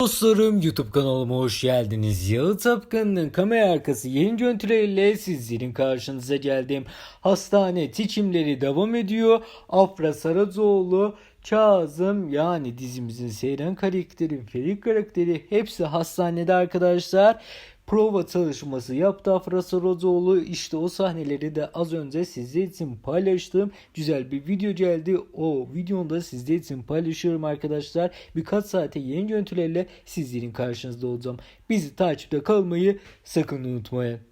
Dostlarım YouTube kanalıma hoş geldiniz. Yağı Tapkan'ın kamera arkası yeni görüntüleriyle sizlerin karşınıza geldim. Hastane seçimleri devam ediyor. Afra Saracoğlu, Kazım yani dizimizin seyren karakteri, Ferit karakteri hepsi hastanede arkadaşlar. Prova çalışması yaptı Afra Saracoğlu. İşte o sahneleri de az önce sizler için paylaştım. Güzel bir video geldi. O videonu da sizler için paylaşıyorum arkadaşlar. Birkaç saate yeni görüntülerle sizlerin karşınızda olacağım. Bizi takipte kalmayı sakın unutmayın.